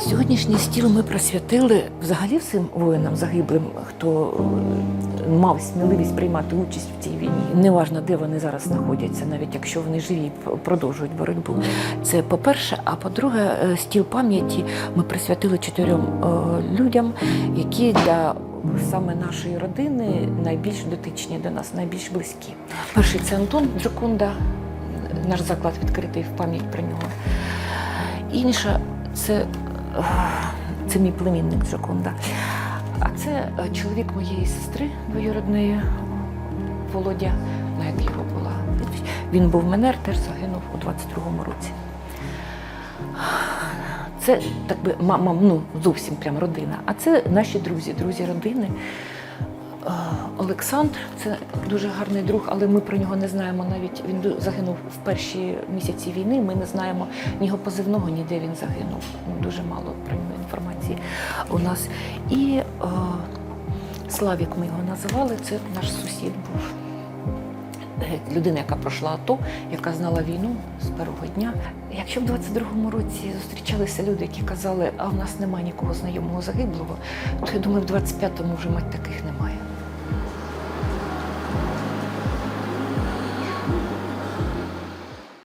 Сьогоднішній стіл ми присвятили взагалі всім воїнам загиблим, хто е, мав сміливість приймати участь в цій війні. Неважно, де вони зараз знаходяться, навіть якщо вони живі, продовжують боротьбу. Це по-перше, а по-друге, е, стіл пам'яті ми присвятили чотирьом е, людям, які для саме нашої родини найбільш дотичні до нас, найбільш близькі. Перший це Антон Джокунда, наш заклад відкритий в пам'ять про нього. Інша це, це мій племінник Джокунда. А це е, чоловік моєї сестри двоюродної Володя, ну як його була. Він був менер, теж загинув у 22-му році. Це так би мама, ну зовсім прям родина. А це наші друзі, друзі родини. Олександр це дуже гарний друг, але ми про нього не знаємо навіть. Він загинув в перші місяці війни. Ми не знаємо ні його позивного, ні де він загинув. Ну, Дуже мало про нього інформації у нас. І е, Славік ми його називали. Це наш сусід був. Е, Людина, яка пройшла АТО, яка знала війну з першого дня. Якщо в 22-му році зустрічалися люди, які казали, а в нас немає нікого знайомого загиблого, то я думаю, в 25-му вже мать таких немає.